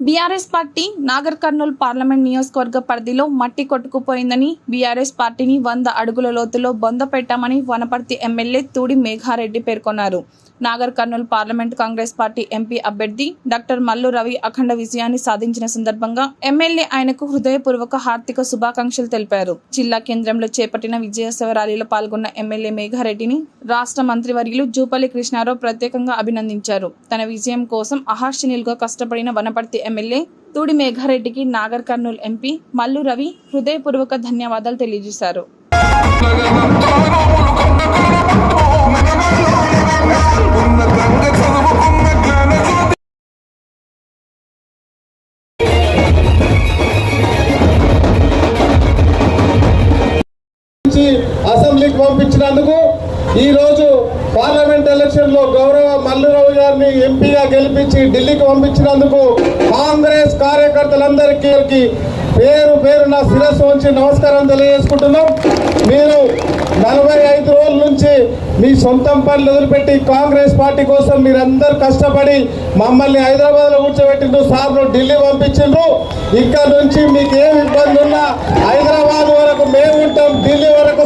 BRS party Nagar Kurnool parliament నియోజకవర్గ పరిధిలో మట్టి కొట్టుకుపోయిందని బీఆర్ఎస్ పార్టీని వంద అడుగుల లోతులో బొంద పెట్టామని వనపర్తి ఎమ్మెల్యే తూడి మేఘారెడ్డి పేర్కొన్నారు. Nagar Kurnool parliament Congress party MP అభ్యర్థి డాక్టర్ మల్లు రవి అఖండ విజయాన్ని సాధించిన సందర్భంగా ఎమ్మెల్యే ఆయనకు హృదయపూర్వక హార్దిక శుభాకాంక్షలు తెలిపారు. జిల్లా కేంద్రంలో చేపట్టిన విజయోత్సవ ర్యాలీలో పాల్గొన్న ఎమ్మెల్యే మేఘారెడ్డిని రాష్ట్ర మంత్రివర్యులు జూపల్లి కృష్ణారావు ప్రత్యేకంగా అభినందించారు. తన విజయం కోసం అహార్షణీయులుగా కష్టపడిన వనపర్తి ఎమ్మెల్యే తూడి మేఘారెడ్డికి నాగర్ కర్నూల్ ఎంపీ మల్లు రవి హృదయపూర్వక ధన్యవాదాలు తెలియజేశారు. నుంచి అసెంబ్లీకి పంపించినందుకు ఈరోజు పార్లమెంట్ ఎలక్షన్లో గౌరవ మల్లురావు గారిని ఎంపీగా గెలిపించి ఢిల్లీకి పంపించినందుకు కాంగ్రెస్ కార్యకర్తలందరికీ పేరు పేరు నా శిరస్సు ఉంచి నమస్కారం తెలియజేసుకుంటున్నాం. మీరు నలభై ఐదు రోజుల నుంచి మీ సొంతం పనులు వదిలిపెట్టి కాంగ్రెస్ పార్టీ కోసం మీరందరూ కష్టపడి మమ్మల్ని హైదరాబాద్లో కూర్చోబెట్టిండ్రు సార్ను ఢిల్లీ పంపించిండ్రు. ఇక్కడ నుంచి మీకు ఏమి ఇబ్బంది ఉన్నా హైదరాబాద్ ఢిల్లీ వరకు